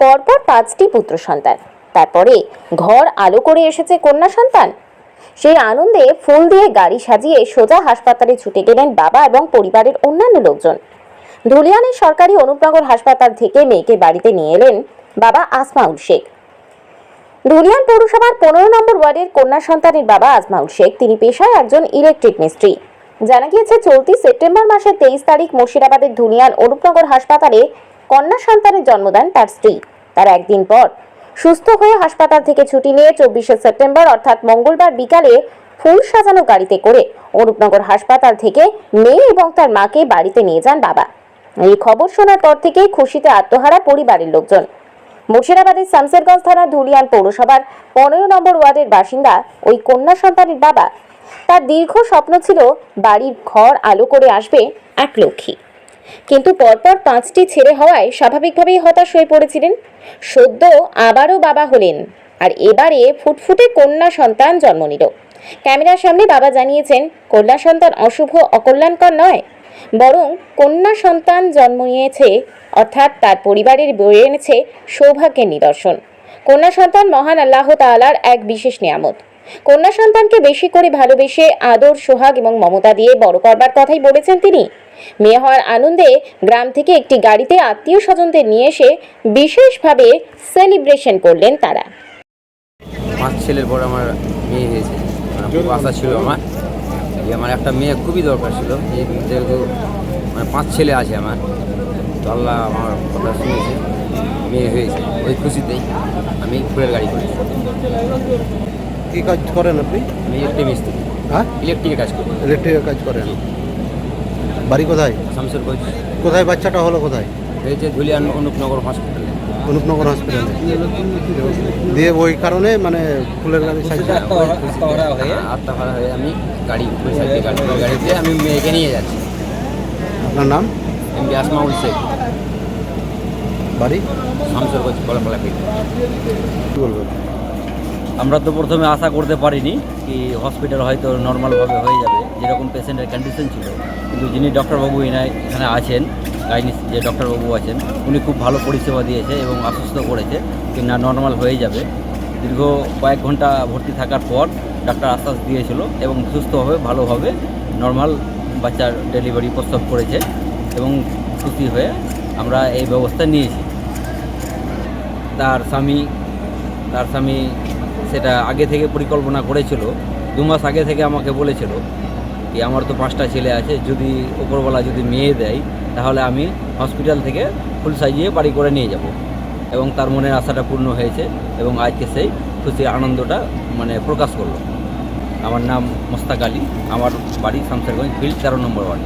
পরপর পাঁচটি পুত্র সন্তান। তারপরে ঘর আলো করে এসেছে কন্যা সন্তান। সেই আনন্দে ফুল দিয়ে গাড়ি সাজিয়ে সোজা হাসপাতালে ছুটে গেলেন বাবা এবং পরিবারের অন্যান্য লোকজন। ধুলিয়ানের সরকারি অনুপনগর হাসপাতাল থেকে মেয়েকে বাড়িতে নিয়ে এলেন বাবা আসমাউল শেখ। ধুলিয়ান পৌরসভার পনেরো নম্বর ওয়ার্ডের কন্যা সন্তানের বাবা আজমাউল শেখ, তিনি পেশায় একজন ইলেকট্রিক মিস্ত্রি। জানা গিয়েছে, চলতি সেপ্টেম্বর মাসের তেইশ তারিখ মুর্শিদাবাদের ধুলিয়ান অনুপনগর হাসপাতালে কন্যা সন্তানের জন্ম দেন তার স্ত্রী। তার একদিন পর সুস্থ হয়ে হাসপাতাল থেকে ছুটি নিয়ে চব্বিশে সেপ্টেম্বর, অর্থাৎ মঙ্গলবার বিকালে ফুল সাজানো গাড়িতে করে অরূপনগর হাসপাতাল থেকে মেয়ে এবং তার মাকে বাড়িতে নিয়ে যান বাবা। এই খবর শোনার পর থেকেই খুশিতে আত্মহারা পরিবারের লোকজন। মুর্শিদাবাদের শামসেরগঞ্জ থানা ধুলিয়ান পৌরসভার পনেরো নম্বর ওয়ার্ডের বাসিন্দা ওই কন্যা সন্তানের বাবা। তার দীর্ঘ স্বপ্ন ছিল বাড়ির ঘর আলো করে আসবে এক লক্ষ্মী। কিন্তু পরপর পাঁচটি ছেড়ে হওয়ায় স্বাভাবিকভাবেই হতাশ হয়ে পড়েছিলেন। সদ্য আবারও বাবা হলেন আর এবারে ফুটফুটে কন্যা সন্তান জন্ম নিল। ক্যামেরার সামনে বাবা জানিয়েছেন, কন্যা সন্তান অশুভ, অকল্যাণকর নয়, বরং কন্যা সন্তান জন্ম নিয়েছে, অর্থাৎ তার পরিবারের বয়ে এনেছে সৌভাগ্যের নিদর্শন। কন্যা সন্তান মহান আল্লাহ তাআলার এক বিশেষ নিয়ামত। কন্যা সন্তানকে বেশি করে ভালোবেসে আদর, সোহাগ এবং মমতা দিয়ে বড় করবার কথাই বলেছেন তিনি। মেয়ে হওয়ার আনন্দে গ্রাম থেকে একটি গাড়িতে আত্মীয় স্বজনদের নিয়ে এসে বিশেষভাবে সেলিব্রেশন করলেন তারা। পাঁচ ছেলের পর আমার মেয়ে হয়েছে। মানে খুব আশা ছিল আমার। যে আমার একটা মেয়ে খুবই দরকার ছিল। যেহেতু মানে পাঁচ ছেলে আছে আমার, তো আল্লাহ আমার কথা শুনেছে, মেয়ে হয়েছে। ওই খুশিতেই আমি ফুলের গাড়ি করেছি। কি কাজ করেন আপনি? আমি ইলেকট্রিক মিস্ত্রি। হ্যাঁ? ইলেকট্রিকের কাজ করি। ইলেকট্রিকের কাজ করেন। বাড়ি কোথায়? শামসেরগঞ্জ কোথায় বাচ্চাটা হলো কোথায়? হয়েছে ধুলিয়ান অনুপনগর হসপিটালে অনুপনগর হসপিটালে দিয়ে ওই কারণে মানে ফুলের গাড়ি আত্মহারা হয়ে আমি গাড়ি পয়সা দিয়ে গাড়ি গাড়িতে আমি মেয়েকে নিয়ে যাচ্ছি। আপনার নাম? এমবি আসমাউল শেখ। বাড়ি? শামসেরগঞ্জ কলাকলা কি বলবেন? আমরা তো প্রথমে আশা করতে পারিনি কি হসপিটাল হয়তো নর্মালভাবে হয়ে যাবে, যেরকম পেশেন্টের কন্ডিশন ছিল। কিন্তু যিনি ডক্টরবাবু এনায় এখানে আছেন, গাইনিস যে ডক্টরবাবু আছেন, উনি খুব ভালো পরিষেবা দিয়েছে এবং আশ্বস্ত করেছে কি না নর্মাল হয়ে যাবে। দীর্ঘ কয়েক ঘণ্টা ভর্তি থাকার পর ডাক্তার আশ্বাস দিয়েছিল এবং সুস্থভাবে ভালোভাবে নর্মাল বাচ্চার ডেলিভারি প্রস্তাব করেছে এবং খুশি হয়ে আমরা এই ব্যবস্থা নিয়েছি। তার স্বামী তার স্বামী সেটা আগে থেকে পরিকল্পনা করেছিল, দু মাস আগে থেকে আমাকে বলেছিল কি আমার তো পাঁচটা ছেলে আছে, যদি ওপরবেলা যদি মেয়ে দেয়, তাহলে আমি হসপিটাল থেকে ফুল সাজিয়ে বাড়ি করে নিয়ে যাব। এবং তার মনের আশাটা পূর্ণ হয়েছে এবং আজকে সেই খুশি আনন্দটা মানে প্রকাশ করল। আমার নাম মোস্তাক আলী, আমার বাড়ি শামসেরগঞ্জ, ফিল্ড তেরো নম্বর ওয়ার্ড।